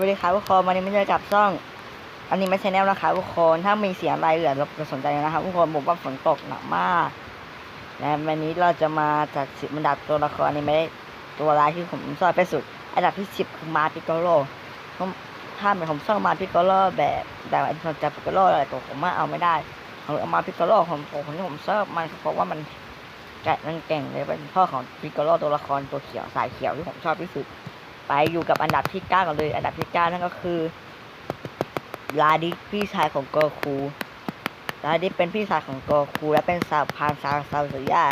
วัสดีครับทุกคนวันนี้ไม่ใช่กับช่อง อันนี้ไม่ใช่แนวนะครับทุกคนถ้ามีเสียงอะไรเหลือเราจะสนใจนะครับทุกคนผมว่าฝนตกหนักมากและวันนี้เราจะมาจัดสิบอันดับตัวละครอนิเมะตัวร้ายที่ผมชอบที่สุด อันดับที่สิบคือมาปิโกโลถ้าเป็นผมชอบมาปิโกโลแบบแบบอันจากปิโกโลอะไรตัวผมว่าเอาไม่ได้เอามาปิโกโลผมผมที่ผมชอบมันเพราะว่ามันแกะมันเก่งเลยเป็นพ่อของปิโกโลตัวละครตัวเขียวสายเขียวที่ผมชอบที่สุด ไปอยู่กับอันดับที่เก้ากันเลย อันดับที่เก้านั่นก็คือลาดิพี่ชายของโกคูลาดิเป็นพี่ชายของโกคูและเป็นสาวพานซาซาสุยา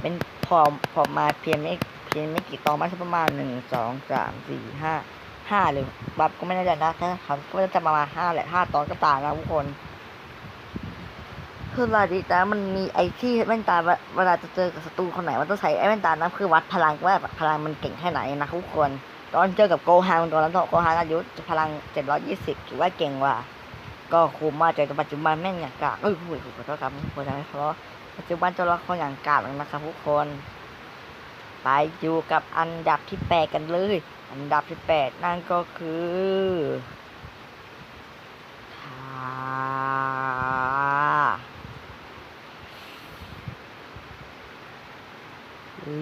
เป็นพอพอมาเพียงไม่เพียงไม่กี่ตอนมาสักประมาณหนึ่งสองสามสี่ห้าห้าเลยบับก็ไม่แน่ใจนะถ้าเขาก็จะประมาณห้าแหละห้าตอนก็ตามนะทุกคนคือลาดิสนะมันมีไอ้ที่แว่นตาเวลาจะเจอกับศัตรูคนไหนมันต้องใส่ไอ้แว่นตานั้นคือวัดพลังว่าพลังมันเก่งแค่ไหนนะทุกคน ตอนเจอกับโกฮังตอนนั้นโกฮังอายุพลัง 720 ถือว่าเก่งว่ะก็คุมมากแต่ปัจจุบันแม่งอย่างกากเอ้ยพูดขอโทษครับทุกคนนะเพราะปัจจุบันตัวละครอย่างกากแล้วนะครับทุกคน ไปอยู่กับอันดับที่แปดกันเลย อันดับที่แปดนั่นก็คือ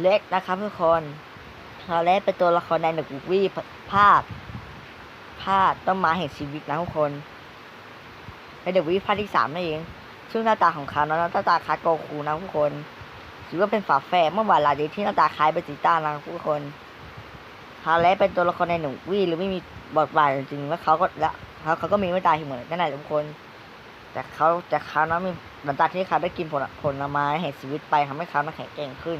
เล็กนะครับทุกคน ทาเล็กเป็นตัวละครในหนึ่งวีภาคภาคต้นไม้แห่งชีวิตนะทุกคนในเดอะวีภาคที่สามนั่นเอง ซึ่งหน้าตาของเขาเนาะหน้าตาคล้ายโกคูนะทุกคนถือว่าเป็นฝาแฝดเมื่อวานลาดีที่หน้าตาคล้ายเบจิต้านะทุกคนทาเล็กเป็นตัวละครในหนึ่งวีหรือไม่มีบทบาทจริงๆแล้วเขาก็และเขาเขาก็มีไม่ตายเหมือนกันนั่นแหละทุกคน แต่เขาแต่เขานั้นมีหลังจากที่เขาได้กินผลผลไม้แห่งชีวิตไปทำให้เขานั้นแข็งแกร่งขึ้น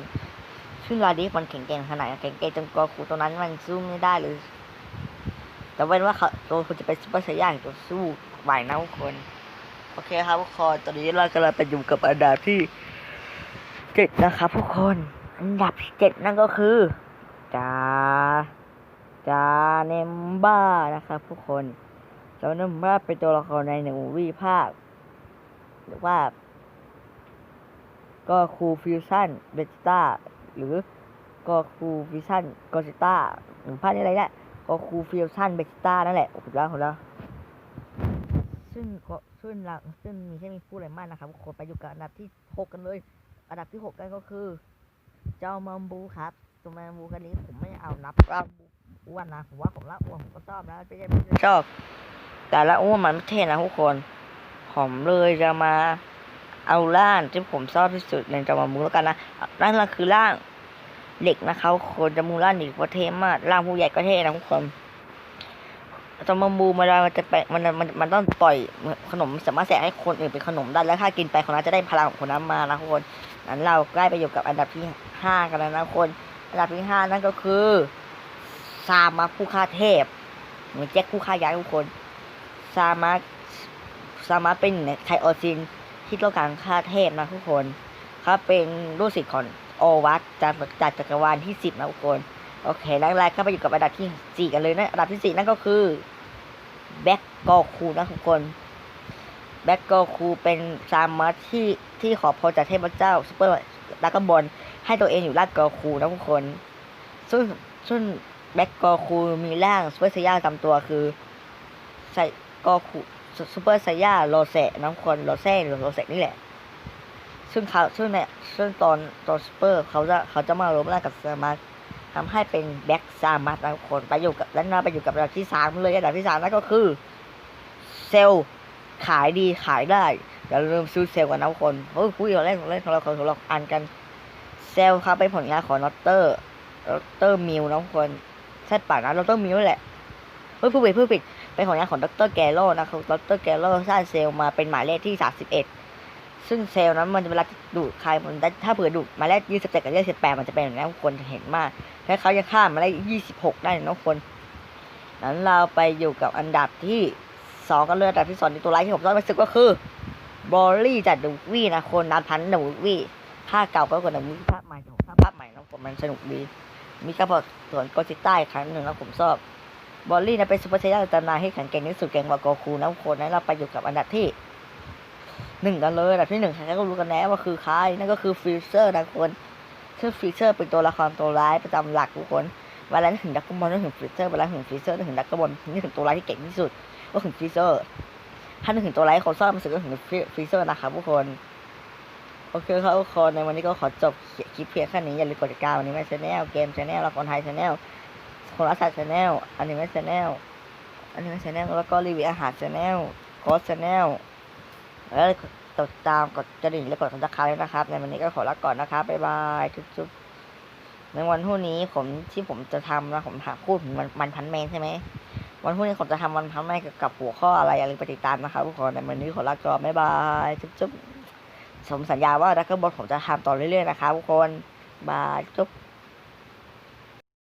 ซึ่งลาดิสมันแข็งแกร่งขนาดแข็งแกร่งจนกอคูตัวนั้นมันสู้ไม่ได้เลย แต่เว้นว่าเขาตัวคุณจะเป็นซุปเปอร์ไซย่าตัวสู้ไหวนะทุกคน โอเคครับทุกคนตอนนี้เรากำลังไปอยู่กับอันดับที่เจ็ดนะครับทุกคน อันดับที่เจ็ดนั่นก็คือจาจาเนมบ้านะครับทุกคนจาเนมบ้าเป็นตัวละครในหนึ่งวีภาคหรือว่า ก็คูฟิวชั่นเบจิต้า หรือก็คูฟิวชั่นกอจิต้าหรือภาคนี้อะไรเนี่ยก็คูฟิวชั่นเบจิต้านั่นแหละถูกแล้วถูกแล้วซึ่งก็ซึ่งเราซึ่งมีแค่มีพูดอะไรมากนะครับทุกคนไปอยู่กับอันดับที่หกกันเลย อันดับที่หกกันก็คือ เจ้ามัมบูครับตัวมัมบูกันนี้ผมไม่เอานับว่าอ้วนนะผมว่าผมละอ้วนผมก็ชอบนะไม่ใช่ไม่ใช่ชอบ แต่ละอ้วนมันไม่เท่นะทุกคนผมเลยจะมา เอาร่างที่ผมชอบที่สุดในจามัมบูแล้วกันนะร่างนั้นคือร่างเหล็กนะครับคนจมูร่างเด็กก็เท่มากร่างผู้ใหญ่ก็เท่นะทุกคนจอมบูมันมันจะไปมันมันมันต้องปล่อยขนมสามารถแสกให้คนอื่นเป็นขนมได้แล้วถ้ากินไปคนนั้นจะได้พลังของคนนั้นมานะทุกคนนั้นเราใกล้ไปอยู่กับอันดับที่ห้ากันแล้วนะทุกคนอันดับที่ห้านั่นก็คือซามาผู้ฆ่าเทพเหมือนแจ็คผู้ฆ่ายักษ์ทุกคนซามาซามาเป็นไทโอซิน ที่ต้องการฆ่าเทพนะทุกคนเขาเป็นลูกศิษย์ของโอวัตจากจากจักรวาลที่สิบนะทุกคนโอเคแรกๆก็ไปอยู่กับอันดับที่สี่กันเลยนะอันดับที่สี่นั่นก็คือแบ็กกอคูนะทุกคนแบ็กกอคูเป็นซามาที่ที่ขอพรจากเทพเจ้าซูเปอร์ดากบอลให้ตัวเองอยู่ร่างกอคูนะทุกคน ซึ่งซึ่งแบ็กกอคูมีร่างซูเปอร์ไซย่าจำตัวคือไซกอคู ซูเปอร์ไซย่าโรเซนะทุกคนโรเซ่หรือโรเซนี่แหละ ซึ่งเขาซึ่งเนี่ยซึ่งตอนตอนซูเปอร์เขาจะเขาจะมารวมร่างกับซามาทำให้เป็นแบ็กซามัสนะทุกคนไปอยู่กับแล้วน่าไปอยู่กับอันดับที่สามเลยอันดับที่สามนั่นก็คือ เซลขายดีขายได้อย่าลืมซื้อเซลล์กันนะทุกคนเฮ้ยคุยเราเล่นเราเล่นของเราของเราอ่านกันเซลล์ครับเป็นผลงานของนอตเตอร์นอตเตอร์มิลนะทุกคนใช่ป่ะนะนอตเตอร์มิลแหละเฮ้ยผู้ผิดผู้ผิด เป็นผลงานของดรแกโร่นะครับดรแกโร่สร้างเซลล์มาเป็นหมายเลขที่สามสิบเอ็ดซึ่งเซลล์นั้นมันจะเวลาดูดใครมันได้ถ้าเผื่อดูดหมายเลขยี่สิบเจ็ดกับยี่สิบแปดมันจะเป็นอย่างนี้ทุกคนจะเห็นมากและเขายังข้ามมาได้26 ได้นะทุกคนนั้นเราไปอยู่กับอันดับที่2กันเลยอันดับที่2ในตัวไลท์ที่ผมชอบที่สุดก็คือบอลลี่จากดูวี่นะคนนันพันหนูวี่ภาคเก่าก็กว่าหนูวี่ภาคใหม่ภาคใหม่นะผมมันสนุกดี มีกระบอกส่วนกจิต้าอีกครั้งหนึ่งนะผมชอบ บอลลี่นะเป็นซูเปอร์ไซย่าตำนานที่แข็งแกร่งที่สุดเก่งกว่าโกคูนะทุกคนนั้นเราไปอยู่กับอันดับที่หนึ่งกันเลยอันดับที่หนึ่งใครก็รู้กันแล้วว่าคือใครนั่นก็คือฟิลเซอร์นะทุกคนซึ่งฟีเจอร์เป็นตัวละครตัวร้ายประจำหลักทุกคนเวลานึกถึงดักกบอลนึกถึงฟรีเซอร์เวลานึกถึงฟรีเซอร์นึกถึงดักกบอลนึกถึงตัวร้ายที่เก่งที่สุด ก็ถึงฟรีเซอร์ถ้านึกถึงตัวร้ายคนซ่อนมันสึกก็ถึงฟรีเซอร์นะครับทุกคนโอเคครับทุกคนในวันนี้ก็ขอจบคลิปเพียงแค่นี้อย่าลืมกดติดตามวันนี้แม่ชแนลเกมชแนลละครไทยชแนล คนรักสัตว์ชแนลอนิเมะชแนลอนิเมะชแนลแล้วก็รีวิวอาหารชาแนลโค้ชชแนลแล้วกดติดตามกดกระดิ่งและกดติดามนะครับ ในวันนี้ก็ขอลาก่อนนะครับบ๊ายบายจุ๊บๆในวันพรุ่งนี้ผมที่ผมจะทำนะผมถามพูดถึงมันมันพันแมนใช่ไหมวันพรุ่งนี้ผมจะทำวันพันแมนกับหัวข้ออะไรอย่าลืมไปติดตามนะครับทุกคนในวันนี้ขอลาก่อนบ๊ายบายจุ๊บๆผมสัญญาว่าดักเกิลบอลผมจะทำต่อเรื่อยๆนะครับทุกคนบายจุ๊บ